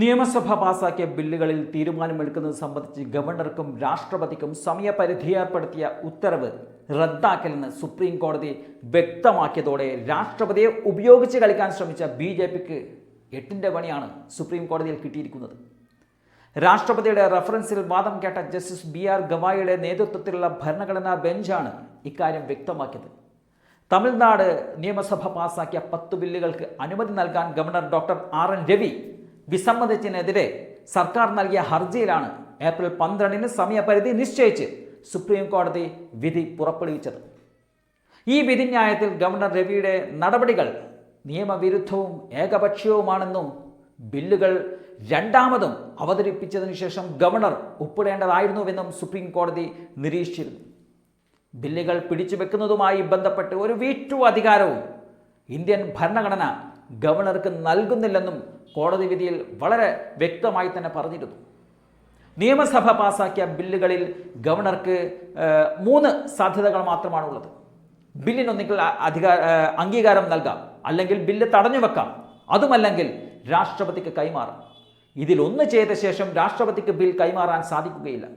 നിയമസഭ പാസാക്കിയ ബില്ലുകളിൽ തീരുമാനമെടുക്കുന്നത് സംബന്ധിച്ച് ഗവർണർക്കും രാഷ്ട്രപതിക്കും സമയപരിധി ഏർപ്പെടുത്തിയ ഉത്തരവ് റദ്ദാക്കലെന്ന് സുപ്രീം കോടതി വ്യക്തമാക്കിയതോടെ രാഷ്ട്രപതിയെ ഉപയോഗിച്ച് കളിക്കാൻ ശ്രമിച്ച ബി ജെ പിക്ക് എട്ടിന്റെ പണിയാണ് സുപ്രീം കോടതിയിൽ കിട്ടിയിരിക്കുന്നത്. രാഷ്ട്രപതിയുടെ റഫറൻസിൽ വാദം കേട്ട ജസ്റ്റിസ് ബി ആർ ഗവായിയുടെ നേതൃത്വത്തിലുള്ള ഭരണഘടനാ ബെഞ്ചാണ് ഇക്കാര്യം വ്യക്തമാക്കിയത്. തമിഴ്നാട് നിയമസഭ പാസാക്കിയ പത്ത് ബില്ലുകൾക്ക് അനുമതി നൽകാൻ governor doctor R N Ravi വിസമ്മതിച്ചതിനെതിരെ സർക്കാർ നൽകിയ ഹർജിയിലാണ് ഏപ്രിൽ പന്ത്രണ്ടിന് സമയപരിധി നിശ്ചയിച്ച് സുപ്രീം കോടതി വിധി പുറപ്പെടുവിച്ചത്. ഈ വിധിന്യായത്തിൽ ഗവർണർ രവിയുടെ നടപടികൾ നിയമവിരുദ്ധവും ഏകപക്ഷീയവുമാണെന്നും ബില്ലുകൾ രണ്ടാമതും അവതരിപ്പിച്ചതിന് ശേഷം ഗവർണർ ഒപ്പിടേണ്ടതായിരുന്നുവെന്നും സുപ്രീം കോടതി നിരീക്ഷിച്ചിരുന്നു. ബില്ലുകൾ പിടിച്ചു വെക്കുന്നതുമായി ബന്ധപ്പെട്ട് ഒരു വീറ്റു അധികാരവും ഇന്ത്യൻ ഭരണഘടന ഗവർണർക്ക് നൽകുന്നില്ലെന്നും കോടതി വിധിയിൽ വളരെ വ്യക്തമായി തന്നെ പറഞ്ഞിരുന്നു. നിയമസഭ പാസാക്കിയ ബില്ലുകളിൽ ഗവർണർക്ക് മൂന്ന് സാധ്യതകൾ മാത്രമാണുള്ളത്. ബില്ലിനൊന്നിക്കൽ അധികാര അംഗീകാരം നൽകാം അല്ലെങ്കിൽ ബില്ല് തടഞ്ഞു വെക്കാം. അതുമല്ലെങ്കിൽ രാഷ്ട്രപതിക്ക് കൈമാറാം. ഇതിലൊന്ന് ചെയ്ത ശേഷം രാഷ്ട്രപതിക്ക് ബിൽ കൈമാറാൻ സാധിക്കുകയില്ല.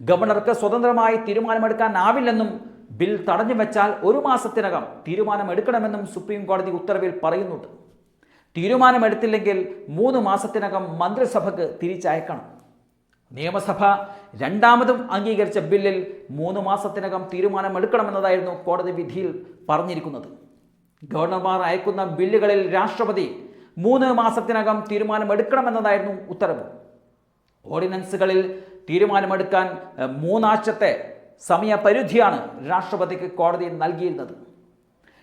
ഗവർണർക്ക് സ്വതന്ത്രമായി തീരുമാനമെടുക്കാനാവില്ലെന്നും ബിൽ തടഞ്ഞു വെച്ചാൽ ഒരു മാസത്തിനകം തീരുമാനം എടുക്കണമെന്നും സുപ്രീം കോടതി ഉത്തരവിൽ പറയുന്നുണ്ട്. തീരുമാനമെടുത്തില്ലെങ്കിൽ മൂന്ന് മാസത്തിനകം മന്ത്രിസഭയ്ക്ക് തിരിച്ചയക്കണം. നിയമസഭ രണ്ടാമതും അംഗീകരിച്ച ബില്ലിൽ മൂന്ന് മാസത്തിനകം തീരുമാനമെടുക്കണമെന്നതായിരുന്നു കോടതി വിധിയിൽ പറഞ്ഞിരിക്കുന്നത്. ഗവർണർമാർ അയക്കുന്ന ബില്ലുകളിൽ രാഷ്ട്രപതി മൂന്ന് മാസത്തിനകം തീരുമാനമെടുക്കണമെന്നതായിരുന്നു ഉത്തരവ്. ഓർഡിനൻസുകളിൽ തീരുമാനമെടുക്കാൻ മൂന്നാഴ്ചത്തെ സമയപരിധിയാണ് രാഷ്ട്രപതിക്ക് കോടതി നൽകിയിരുന്നത്.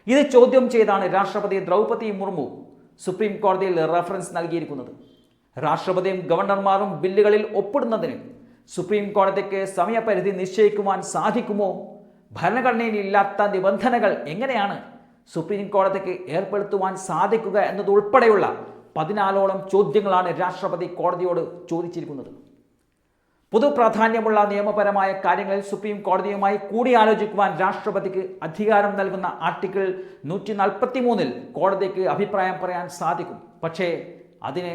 ഇത് ചോദ്യം ചെയ്താണ് രാഷ്ട്രപതി ദ്രൗപതി മുർമു സുപ്രീം കോടതിയിൽ റഫറൻസ് നൽകിയിരിക്കുന്നത്. രാഷ്ട്രപതിയും ഗവർണർമാരും ബില്ലുകളിൽ ഒപ്പിടുന്നതിന് സുപ്രീം കോടതിക്ക് സമയപരിധി നിശ്ചയിക്കുവാൻ സാധിക്കുമോ? ഭരണഘടനയിൽ ഇല്ലാത്ത നിബന്ധനകൾ എങ്ങനെയാണ് സുപ്രീം കോടതിക്ക് ഏർപ്പെടുത്തുവാൻ സാധിക്കുക എന്നതുൾപ്പെടെയുള്ള പതിനാലോളം ചോദ്യങ്ങളാണ് രാഷ്ട്രപതി കോടതിയോട് ചോദിച്ചിരിക്കുന്നത്. പൊതുപ്രാധാന്യമുള്ള നിയമപരമായ കാര്യങ്ങളിൽ സുപ്രീം കോടതിയുമായി കൂടിയാലോചിക്കുവാൻ രാഷ്ട്രപതിക്ക് അധികാരം നൽകുന്ന ആർട്ടിക്കിൾ നൂറ്റി നാൽപ്പത്തി മൂന്നിൽ കോടതിക്ക് അഭിപ്രായം പറയാൻ സാധിക്കും. പക്ഷേ അതിന്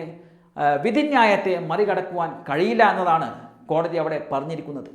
വിധിന്യായത്തെ മറികടക്കുവാൻ കഴിയില്ല എന്നതാണ് കോടതി അവിടെ പറഞ്ഞിരിക്കുന്നത്.